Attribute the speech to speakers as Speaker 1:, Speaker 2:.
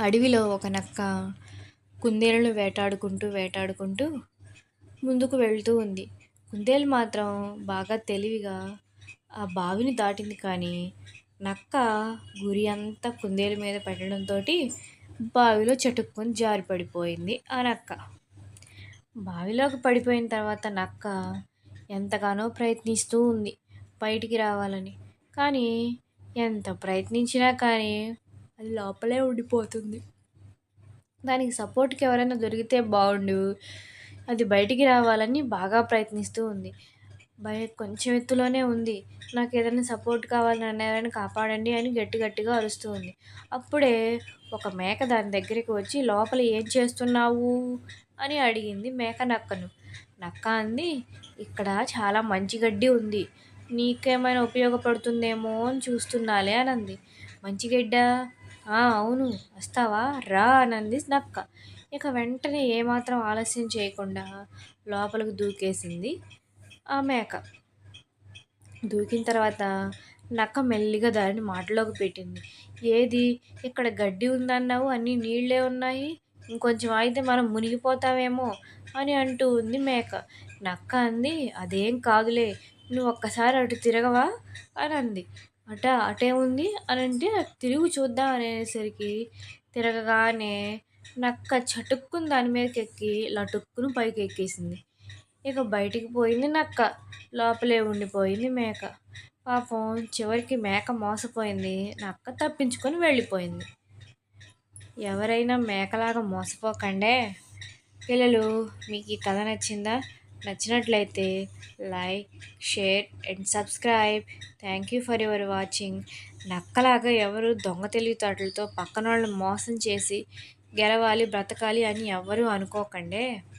Speaker 1: అడవిలో ఒక నక్క కుందేలును వేటాడుకుంటూ వేటాడుకుంటూ ముందుకు వెళ్తూ ఉంది. కుందేలు మాత్రం బాగా తెలివిగా ఆ బావిని దాటింది కానీ నక్క గురి అంతా కుందేలు మీద పెట్టడంతో బావిలో చటుక్కుని జారి పడిపోయింది ఆ నక్క. బావిలోకి పడిపోయిన తర్వాత నక్క ఎంతగానో ప్రయత్నిస్తూ ఉంది బయటికి రావాలని. కానీ ఎంత ప్రయత్నించినా కానీ అది లోపలే ఉండిపోతుంది. దానికి సపోర్ట్కి ఎవరైనా దొరికితే బాగుండు. అది బయటికి రావాలని బాగా ప్రయత్నిస్తూ ఉంది. భయ కొంచెం ఎత్తులోనే ఉంది. నాకు ఏదైనా సపోర్ట్ కావాలని ఎవరైనా కాపాడండి అని గట్టి గట్టిగా అరుస్తూ ఉంది. అప్పుడే ఒక మేక దాని దగ్గరికి వచ్చి లోపల ఏం చేస్తున్నావు? అని అడిగింది మేక నక్కను. నక్క అంది ఇక్కడ చాలా మంచి గడ్డి ఉంది. నీకేమైనా ఉపయోగపడుతుందేమో అని చూస్తున్నాలే అని అంది. మంచి గడ్డ? అవును. వస్తావా? రా అనంది నక్క. ఇక వెంటనే ఏమాత్రం ఆలస్యం చేయకుండా లోపలికి దూకేసింది ఆ మేక. దూకిన తర్వాత నక్క మెల్లిగా దారిని మాటలోకి పెట్టింది. ఏది? ఇక్కడ గడ్డి ఉందన్నావు? అన్నీ నీళ్ళే ఉన్నాయి. ఇంకొంచెం అయితే మనం మునిగిపోతామేమో అని అంటూ ఉంది మేక. నక్క అంది అదేం కాదులే. నువ్వు ఒక్కసారి అటు తిరగవా? అని అంది అట అటే ఉంది అని అంటే తిరుగు చూద్దాం అనేసరికి తిరగగానే నక్క చటుక్కుని దాని మీదకి ఎక్కి లటుక్కును పైకి ఎక్కేసింది ఇక బయటికి పోయింది నక్క. లోపలే ఉండిపోయింది మేక. పాపం చివరికి మేక మోసపోయింది. నక్క తప్పించుకొని వెళ్ళిపోయింది. ఎవరైనా మేకలాగా మోసపోకండే? పిల్లలు మీకు ఈ కథ నచ్చిందా? నచ్చినట్లయితే like share and subscribe. Thank you for your watching. నక్కలాగా ఎవరు దొంగ తెలివితేటలతో పక్కన వాళ్ళని మోసం చేసి గెలవాలి బ్రతకాలి అని ఎవరు అనుకోకండే.